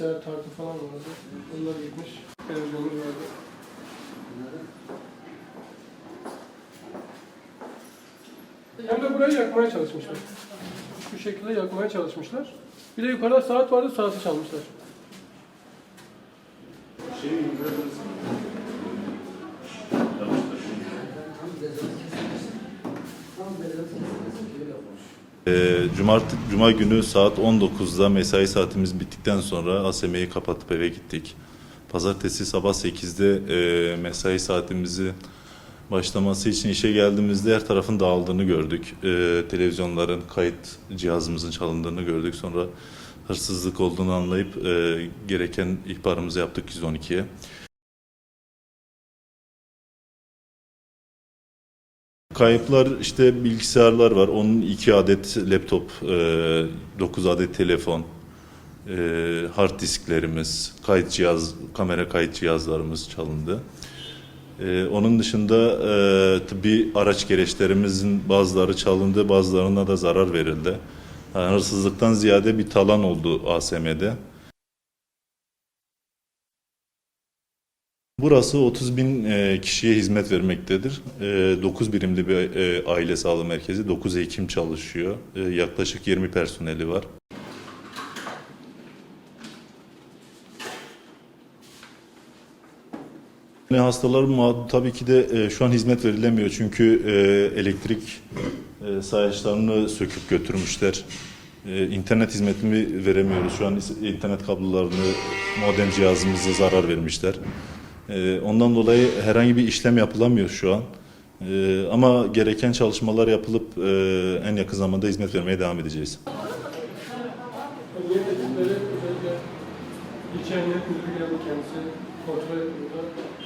bilgisayar tartı falan vardı. Onlar gitmiş. Televizyonumuz vardı. Hem de burayı yakmaya çalışmışlar. Şu şekilde yakmaya çalışmışlar. Bir de yukarıda saat vardı, saati çalmışlar. Ee, Cumart Cuma günü saat 19'da mesai saatimiz bittikten sonra ASM'yi kapatıp eve gittik. Pazartesi sabah 8'de e, mesai saatimizi başlaması için işe geldiğimizde her tarafın dağıldığını gördük. E, televizyonların kayıt cihazımızın çalındığını gördük. Sonra hırsızlık olduğunu anlayıp e, gereken ihbarımızı yaptık 112'ye. Kayıplar işte bilgisayarlar var. Onun iki adet laptop, e, 9 adet telefon, e, hard disklerimiz, kayıt cihaz, kamera kayıt cihazlarımız çalındı. E, onun dışında e, tıbbi araç gereçlerimizin bazıları çalındı, bazılarına da zarar verildi. Yani hırsızlıktan ziyade bir talan oldu ASM'de. Burası 30 bin e, kişiye hizmet vermektedir. E, 9 birimli bir e, aile sağlığı merkezi, 9 hekim çalışıyor. E, yaklaşık 20 personeli var. Yani hastalar tabii ki de e, şu an hizmet verilemiyor çünkü e, elektrik e, sayaçlarını söküp götürmüşler. E, internet hizmetini veremiyoruz. Şu an internet kablolarını, modem cihazımıza zarar vermişler. E, ondan dolayı herhangi bir işlem yapılamıyor şu an. E, ama gereken çalışmalar yapılıp e, en yakın zamanda hizmet vermeye devam edeceğiz. Emniyet müdürü geldi kendisi kontrol.